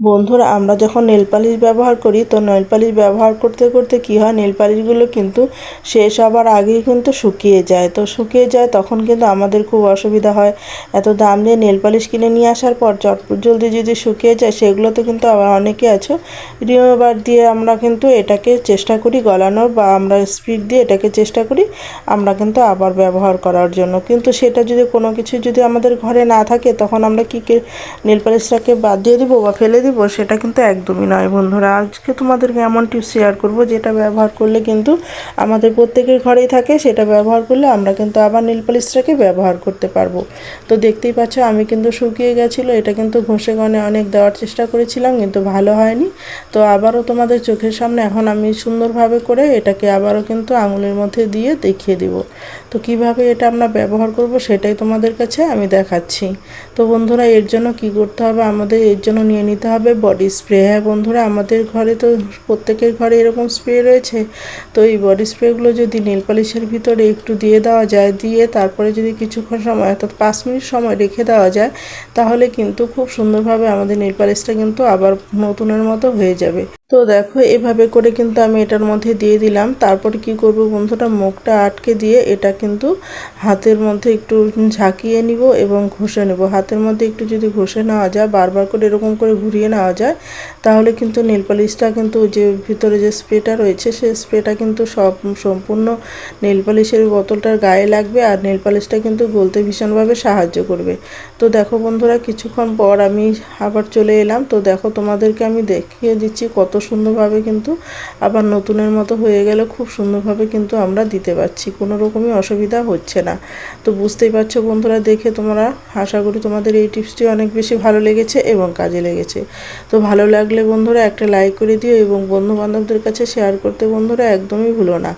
বন্ধুরা, আমরা যখন নেল পালিশ ব্যবহার করি, তো নেল পালিশ ব্যবহার করতে করতে কী হয়? নেল পালিশগুলো কিন্তু শেষ হবার আগেই কিন্তু শুকিয়ে যায়। তো শুকিয়ে যায়, তখন কিন্তু আমাদের খুব অসুবিধা হয়। এত দাম দিয়ে নেল পালিশ কিনে নিয়ে আসার পর চটপট জলদি যদি শুকিয়ে যায়, সেগুলোতে কিন্তু আবার অনেকে আছো, রিমুভার দিয়ে আমরা কিন্তু এটাকে চেষ্টা করি গলানোর বা আমরা স্পিড দিয়ে এটাকে চেষ্টা করি, আমরা কিন্তু আবার ব্যবহার করার জন্য। কিন্তু সেটা যদি কোনো কিছু যদি আমাদের ঘরে না থাকে, তখন আমরা কী নেল পালিশটাকে বাদ দিয়ে দিব বা ফেলে দিব দিব, সেটা কিন্তু একদমই নয় বন্ধুরা। আজকে তোমাদেরকে এমন টিপস শেয়ার করব, যেটা ব্যবহার করলে কিন্তু আমাদের প্রত্যেকের ঘরেই থাকে, সেটা ব্যবহার করলে আমরা কিন্তু আবার নীল পালিশটাকে ব্যবহার করতে পারব। তো দেখতেই পাচ্ছ, আমি কিন্তু শুকিয়ে গেছিল, এটা কিন্তু ঘষে গনে অনেক দেওয়ার চেষ্টা করেছিলাম, কিন্তু ভালো হয়নি। তো আবারও তোমাদের চোখের সামনে এখন আমি সুন্দরভাবে করে এটাকে আবারও কিন্তু আঙুলের মধ্যে দিয়ে দেখিয়ে দিব। তো কীভাবে এটা আমরা ব্যবহার করব, সেটাই তোমাদের কাছে আমি দেখাচ্ছি। তো বন্ধুরা, এর জন্য কি করতে হবে? আমাদের এর জন্য নিয়ে নিতে হবে বডি স্প্রে হ্যাঁ বন্ধুরা, আমাদের ঘরে তো প্রত্যেকের ঘরে এরকম স্প্রে রয়েছে। তো এই বডি স্প্রেগুলো যদি নীল পালিশের ভিতরে একটু দিয়ে দেওয়া যায়, দিয়ে তারপরে যদি কিছুক্ষণ সময়, অর্থাৎ পাঁচ মিনিট সময় রেখে দেওয়া যায়, তাহলে কিন্তু খুব সুন্দরভাবে আমাদের নীল পালিশটা কিন্তু আবার নতুনের মতো হয়ে যাবে। তো দেখো, এভাবে করে কিন্তু আমি এটার মধ্যে দিয়ে দিলাম। তারপর কি করব বন্ধুটা মুখটা আটকে দিয়ে এটা কিন্তু হাতের মধ্যে একটু ঝাঁকিয়ে নিব এবং ঘষে নেব। হাতের মধ্যে একটু যদি ঘষে নেওয়া যায়, বারবার করে এরকম করে ঘুরিয়ে নেওয়া যায়, তাহলে কিন্তু নেল পালিশটা কিন্তু যে ভিতরে যে স্প্রেটা রয়েছে সেই স্প্রেটা কিন্তু সব সম্পূর্ণ নেল পালিশের বোতলটার গায়ে লাগবে আর নেল পালিশটা কিন্তু গলতে ভীষণভাবে সাহায্য করবে। তো দেখো বন্ধুরা, কিছুক্ষণ পর আমি আবার চলে এলাম। তো দেখো, তোমাদেরকে আমি দেখিয়ে দিচ্ছি কত সুন্দরভাবে কিন্তু আবার নতুনের মতো হয়ে গেলে খুব সুন্দরভাবে কিন্তু আমরা দিতে পারছি। কোনো রকমই অসুবিধা হচ্ছে না। তো বুঝতেই পারছ বন্ধুরা, দেখে তোমরা, আশা করি তোমাদের এই টিপসটি অনেক বেশি ভালো লেগেছে এবং কাজে লেগেছে। তো ভালো লাগলে বন্ধুরা একটা লাইক করে দিও এবং বন্ধু বান্ধবদের কাছে শেয়ার করতে বন্ধুরা একদমই ভুলো না।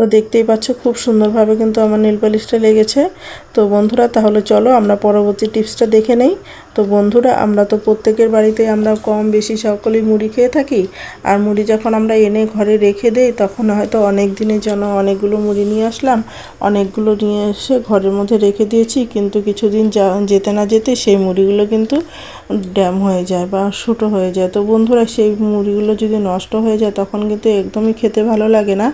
তো দেখতেই পাচ্ছ, খুব সুন্দরভাবে কিন্তু আমার নীল পালিশটা লেগেছে। তো বন্ধুরা, তাহলে চলো আমরা পরবর্তী টিপসটা দেখে নেই। তো বন্ধুরা, আমরা তো প্রত্যেকের বাড়িতে আমরা কম বেশি সকলেই মুড়ি খেয়ে থাকি। আর মুড়ি যখন আমরা এনে ঘরে রেখে দেই, তখন হয়তো অনেক দিনের জন্য অনেকগুলো মুড়ি নিয়ে আসলাম। অনেকগুলো নিয়ে এসে ঘরের মধ্যে রেখে দিয়েছি, কিন্তু কিছুদিন যেতে না যেতে সেই মুড়িগুলো কিন্তু ড্যাম হয়ে যায় বা শুটো হয়ে যায়। তো বন্ধুরা, সেই মুড়িগুলো যদি নষ্ট হয়ে যায়, তখন কিন্তু একদমই খেতে ভালো লাগে না।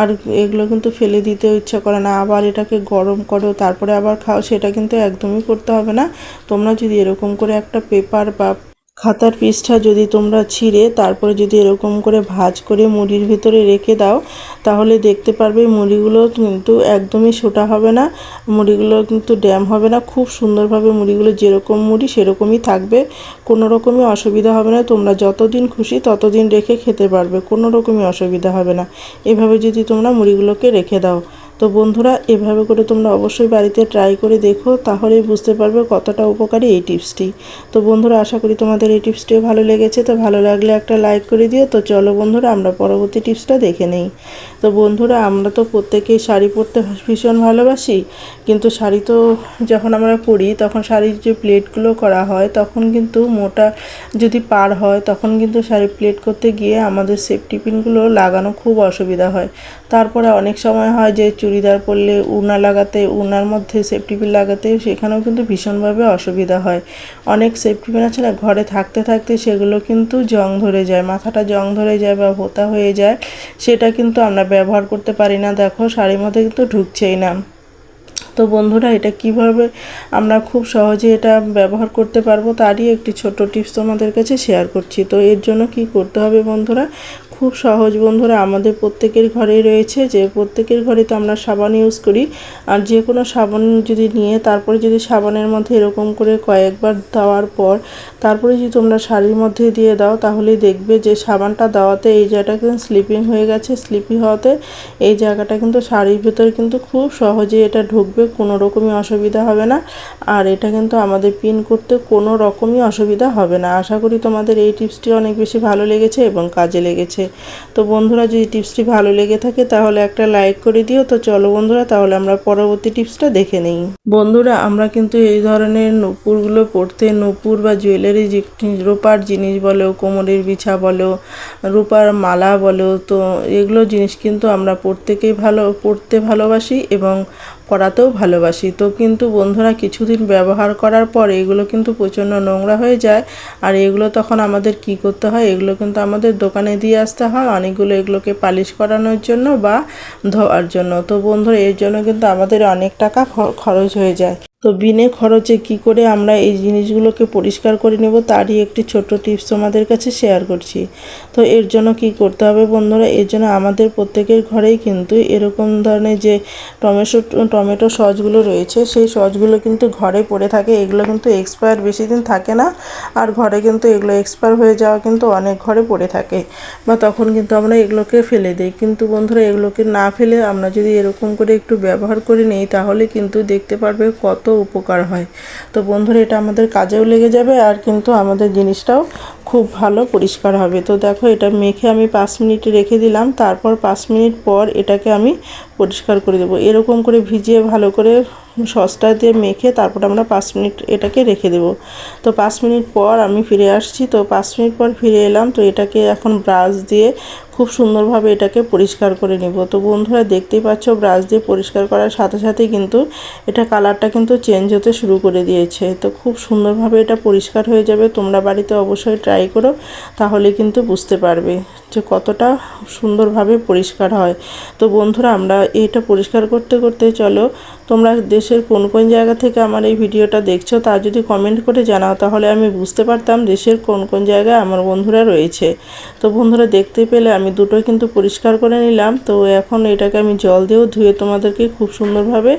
আর এগুলো কিন্তু ফেলে দিতে ইচ্ছা করে না। আবার এটাকে গরম করো, তারপরে আবার খাও, সেটা কিন্তু একদমই করতে হবে না। তোমরা যদি এরকম করে একটা পেপার বা খাতার পৃষ্ঠা যদি তোমরা ছিঁড়ে তারপরে যদি এরকম করে ভাজ করে মুড়ির ভিতরে রেখে দাও, তাহলে দেখতে পারবে মুড়িগুলো কিন্তু একদমই সোটা হবে না, মুড়িগুলো কিন্তু ড্যাম হবে না। খুব সুন্দরভাবে মুড়িগুলো যেরকম মুড়ি সেরকমই থাকবে। কোনো রকমই অসুবিধা হবে না। তোমরা যতদিন খুশি ততদিন রেখে খেতে পারবে। কোনো রকমই অসুবিধা হবে না। এভাবে যদি তোমরা মুড়িগুলোকে রেখে দাও তো বন্ধুরা, এভাবে করে তোমরা অবশ্যই বাড়িতে ট্রাই করে দেখো, তাহলেই বুঝতে পারবে কতটা উপকারী এই টিপসটি। তো বন্ধুরা, আশা করি তোমাদের এই টিপসটিও ভালো লেগেছে। তো ভালো লাগলে একটা লাইক করে দিও। তো চলো বন্ধুরা, আমরা পরবর্তী টিপসটা দেখে নেই। তো বন্ধুরা, আমরা তো প্রত্যেকেই শাড়ি পরতে ভীষণ ভালোবাসি। কিন্তু শাড়ি তো যখন আমরা পরি, তখন শাড়ির যে প্লেটগুলো করা হয়, তখন কিন্তু মোটা যদি পার হয়, তখন কিন্তু শাড়ি প্লেট করতে গিয়ে আমাদের সেফটি পিনগুলো লাগানো খুব অসুবিধা হয়। তারপরে অনেক সময় হয় যে চুড়িদার পরলে উনা লাগাতে উনার মধ্যে সেফটি পিন লাগাতে সেখানেও কিন্তু ভীষণভাবে অসুবিধা হয়। অনেক সেফটি পিন আছে না, ঘরে থাকতে থাকতে সেগুলো কিন্তু জং ধরে যায়, মাথাটা জং ধরে যায় বা ভোতা হয়ে যায়, সেটা কিন্তু আমরা ব্যবহার করতে পারি না। দেখো, শাড়ির মধ্যে কিন্তু ঢুকছেই না। তো বন্ধুরা, এটা কীভাবে আমরা খুব সহজে এটা ব্যবহার করতে পারব তারই একটি ছোট টিপস তোমাদের কাছে শেয়ার করছি। তো এর জন্য কি করতে হবে বন্ধুরা খুব সহজ বন্ধুরা, আমাদের প্রত্যেকের ঘরেই রয়েছে। যে প্রত্যেকের ঘরে তো আমরা সাবান ইউজ করি। আর যে কোনো সাবান যদি নিয়ে, তারপরে যদি সাবানের মধ্যে এরকম করে কয়েকবার দেওয়ার পর, তারপরে যদি তোমরা শাড়ির মধ্যে দিয়ে দাও, তাহলেই দেখবে যে সাবানটা দেওয়াতে এই জায়গাটা কিন্তু স্লিপিং হয়ে গেছে। স্লিপি হওয়াতে এই জায়গাটা কিন্তু শাড়ির ভেতরে কিন্তু খুব সহজে এটা ঢুকবে, কোনো রকমই অসুবিধা হবে না। আর এটা কিন্তু আমাদের পিন করতে কোনো রকমই অসুবিধা হবে না। আশা করি তোমাদের এই টিপসটি অনেক বেশি ভালো লেগেছে এবং কাজে লেগেছে। তো বন্ধুরা, যদি টিপসটি ভালো লেগে থাকে, তাহলে একটা লাইক করে দিও। তো চলো বন্ধুরা, তাহলে আমরা পরবর্তী টিপসটা দেখে নিই। বন্ধুরা, আমরা কিন্তু এই ধরনের নূপুরগুলো পড়তে, নূপুর বা জুয়েলারি রূপার জিনিস বলো, কোমরের বিছা বলো, রূপার মালা বলো, তো এগুলো জিনিস কিন্তু আমরা প্রত্যেকেই ভালো, পড়তে ভালোবাসি এবং পরাতেও ভালোবাসি। তো কিন্তু বন্ধুরা কিছুদিন ব্যবহার করার পর এগুলো কিন্তু প্রচণ্ড নোংরা হয়ে যায়। আর এগুলো তখন আমাদের কি করতে হয়? এগুলো কিন্তু আমাদের দোকানে দিয়ে আসতে হয়। অনেকগুলো এগুলোকে পালিশ করানোর জন্য বা ধোয়ার জন্য। তো বন্ধুরা, এর জন্য কিন্তু আমাদের অনেক টাকা খরচ হয়ে যায়। তো বিনে খরচে কি করে আমরা এই জিনিসগুলোকে পরিষ্কার করে নেব তারই একটি ছোট টিপস তোমাদের কাছে শেয়ার করছি। তো এর জন্য কি করতে হবে বন্ধুরা? এর জন্য আমাদের প্রত্যেকের ঘরেই কিন্তু এরকম ধরনের যে টমেটো টমেটো সসগুলো রয়েছে, সেই সসগুলো কিন্তু ঘরে পড়ে থাকে। এগুলো কিন্তু এক্সপায়ার বেশি দিন থাকে না আর ঘরে কিন্তু এগুলো এক্সপায়ার হয়ে যাওয়া কিন্তু অনেক ঘরে পড়ে থাকে। বা তখন কিন্তু আমরা এগুলোকে ফেলে দিই। কিন্তু বন্ধুরা, এগুলোকে না ফেলে আমরা যদি এরকম করে একটু ব্যবহার করে নিই, তাহলে কিন্তু দেখতে পারবে কত উপকার হয়। তো বন্ধুরা, এটা আমাদের কাজেও লেগে যাবে আর কিন্তু আমাদের জিনিসটাও খুব ভালো পরিষ্কার হবে। তো দেখো, এটা মেখে আমি পাঁচ মিনিট রেখে দিলাম। তারপর পাঁচ মিনিট পর এটাকে আমি পরিষ্কার করে দেবো। এরকম করে ভিজিয়ে ভালো করে সসটা দিয়ে মেখে তারপর আমরা পাঁচ মিনিট এটাকে রেখে দেবো। তো পাঁচ মিনিট পর আমি ফিরে আসছি। তো পাঁচ মিনিট পর ফিরে এলাম। তো এটাকে এখন ব্রাশ দিয়ে খুব সুন্দরভাবে এটাকে পরিষ্কার করে নিব। তো বন্ধুরা দেখতেই পাচ্ছ, ব্রাশ দিয়ে পরিষ্কার করার সাথে সাথে কিন্তু এটা কালারটা কিন্তু চেঞ্জ হতে শুরু করে দিয়েছে। তো খুব সুন্দরভাবে এটা পরিষ্কার হয়ে যাবে। তোমরা বাড়িতে অবশ্যই ট্রাই করো, তাহলে কিন্তু বুঝতে পারবে যে কতটা সুন্দরভাবে পরিষ্কার হয়। তো বন্ধুরা, আমরা এটা পরিষ্কার করতে করতে চলো, তোমরা দেশের কোন কোন জায়গা থেকে আমার এই ভিডিওটা দেখছ তা যদি কমেন্ট করে জানাও, তাহলে আমি বুঝতে পারতাম দেশের কোন কোন জায়গায় আমার বন্ধুরা রয়েছে। তো বন্ধুরা দেখতে পেলে আমি দুটোই কিন্তু পরিষ্কার করে নিলাম। তো এখন এটাকে আমি জল দিয়েও ধুয়ে তোমাদেরকে খুব সুন্দরভাবে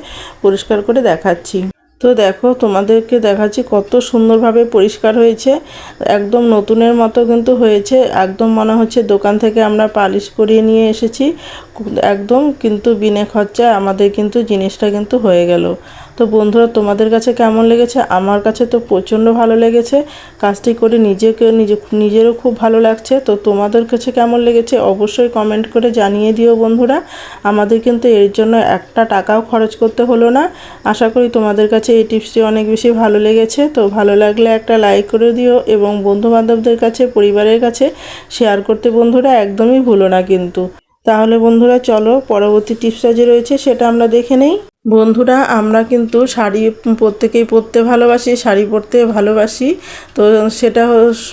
পরিষ্কার করে দেখাচ্ছি। তো দেখো, তোমাদেরকে দেখাচ্ছি কত সুন্দরভাবে পরিষ্কার হয়েছে। একদম নতুনের মতো কিন্তু হয়েছে। একদম মনে হচ্ছে দোকান থেকে আমরা পালিশ করিয়ে নিয়ে এসেছি। একদম কিন্তু বিনে খরচায় আমাদের কিন্তু জিনিসটা কিন্তু হয়ে গেল। তো বন্ধুরা, তোমাদের কাছে কেমন লেগেছে? আমার কাছে তো প্রচণ্ড ভালো লেগেছে। কাজটি করে নিজেকে, নিজে, নিজেরও খুব ভালো লাগছে। তো তোমাদের কাছে কেমন লেগেছে অবশ্যই কমেন্ট করে জানিয়ে দিও বন্ধুরা। আমাদের কিন্তু এর জন্য একটা টাকাও খরচ করতে হলো না। আশা করি তোমাদের কাছে এই টিপসটি অনেক বেশি ভালো লেগেছে। তো ভালো লাগলে একটা লাইক করে দিও এবং বন্ধু বান্ধবদের কাছে, পরিবারের কাছে শেয়ার করতে বন্ধুরা একদমই ভুলো না কিন্তু। তাহলে বন্ধুরা, চলো পরবর্তী টিপসটা যে রয়েছে সেটা আমরা দেখে নেই। বন্ধুরা, আমরা কিন্তু শাড়ি প্রত্যেকেই পরতে ভালোবাসি, শাড়ি পরতে ভালোবাসি। তো সেটা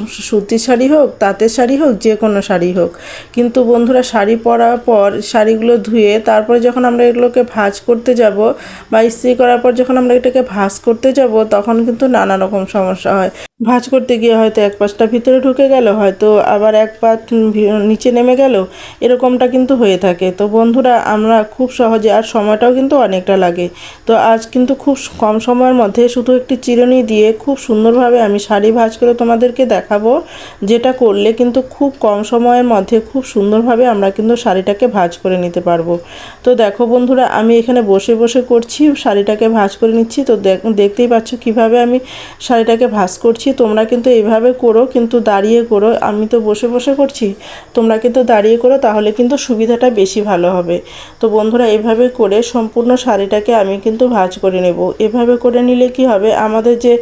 সুতির শাড়ি হোক, তাঁতের শাড়ি হোক, যে কোনো শাড়ি হোক। কিন্তু বন্ধুরা, শাড়ি পরার পর শাড়িগুলো ধুয়ে তারপরে যখন আমরা এগুলোকে ভাঁজ করতে যাব বা ইস্ত্রি করার পর যখন আমরা এটাকে ভাঁজ করতে যাব, তখন কিন্তু নানা রকম সমস্যা হয়। ভাঁজ করতে গিয়ে হয়তো এক পাশটা ভিতরে ঢুকে গেল, হয়তো আবার এক পা ভি- নিচে নেমে গেল, এরকমটা কিন্তু হয়ে থাকে। তো বন্ধুরা, আমরা খুব সহজে, আর সময়টাও কিন্তু অনেকটা লাগে। তো আজ কিন্তু খুব কম সময়ের মধ্যে শুধু একটি চিরুনি দিয়ে খুব সুন্দরভাবে আমি শাড়ি ভাঁজ করে তোমাদেরকে দেখাবো, যেটা করলে কিন্তু খুব কম সময়ের মধ্যে খুব সুন্দরভাবে আমরা কিন্তু শাড়িটাকে ভাঁজ করে নিতে পারব। তো দেখো বন্ধুরা, আমি এখানে বসে বসে করছি, শাড়িটাকে ভাঁজ করে নিচ্ছি। তো দেখ- দেখতেই পাচ্ছ কীভাবে আমি শাড়িটাকে ভাঁজ করছি। তোমরা কিন্তু এইভাবে করো, কিন্তু দাঁড়িয়ে করো। আমি তো বসে বসে করছি, তোমরা কিন্তু দাঁড়িয়ে করো, তাহলে কিন্তু সুবিধাটা বেশি ভালো হবে। তো বন্ধুরা, এভাবে করে সম্পূর্ণ শাড়িটাকে আমি কিন্তু ভাঁজ করে নেব। এভাবে করে নিলে কি হবে? আমাদের যে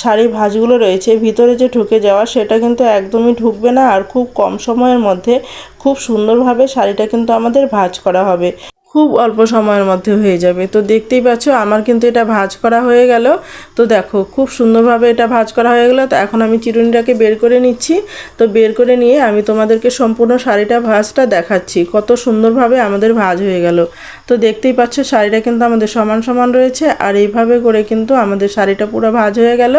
শাড়ি ভাঁজগুলো রয়েছে, ভিতরে যে ঢুকে যাওয়া, সেটা কিন্তু একদমই ঢুকবে না। আর খুব কম সময়ের মধ্যে খুব সুন্দরভাবে শাড়িটা কিন্তু আমাদের ভাঁজ করা হবে। খুব অল্প সময়ের মধ্যে হয়ে যাবে। তো দেখতেই পাচ্ছ, আমার কিন্তু এটা ভাজ করা হয়ে গেল। তো দেখো, খুব সুন্দরভাবে এটা ভাজ করা হয়ে গেল। তো এখন আমি চিরুনিটাকে বের করে নিচ্ছি। তো বের করে নিয়ে আমি তোমাদেরকে সম্পূর্ণ শাড়িটা ভাজটা দেখাচ্ছি। কত সুন্দরভাবে আমাদের ভাজ হয়ে গেল। তো দেখতেই পাচ্ছ, শাড়িটা কিন্তু আমাদের সমান সমান রয়েছে। আর এইভাবে করে কিন্তু আমাদের শাড়িটা পুরো ভাজ হয়ে গেল।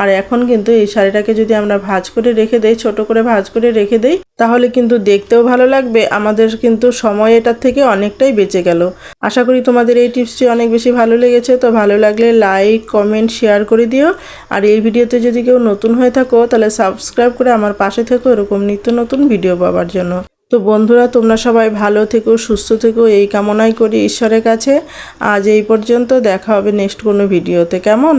আর এখন কিন্তু এই শাড়িটাকে যদি আমরা ভাজ করে রেখে দেই, ছোট করে ভাজ করে রেখে দেই, তাহলে কিন্তু দেখতেও ভালো লাগবে। আমাদের কিন্তু সময় এটার থেকে অনেকটাই বেঁচে গেল। আশা করি তোমাদের এই টিপসটি অনেক বেশি ভালো লেগেছে। তো ভালো লাগলে লাইক কমেন্ট শেয়ার করে দিও। আর এই ভিডিওতে যদি কেউ নতুন হয়ে থাকো, তাহলে সাবস্ক্রাইব করে আমার পাশে থেকো এরকম নিত্য নতুন ভিডিও পাওয়ার জন্য। তো বন্ধুরা, তোমরা সবাই ভালো থেকো, সুস্থ থেকো, এই কামনাই করি ঈশ্বরের কাছে। আজ এই পর্যন্ত দেখা হবে নেক্সট কোনো ভিডিওতে কেমন?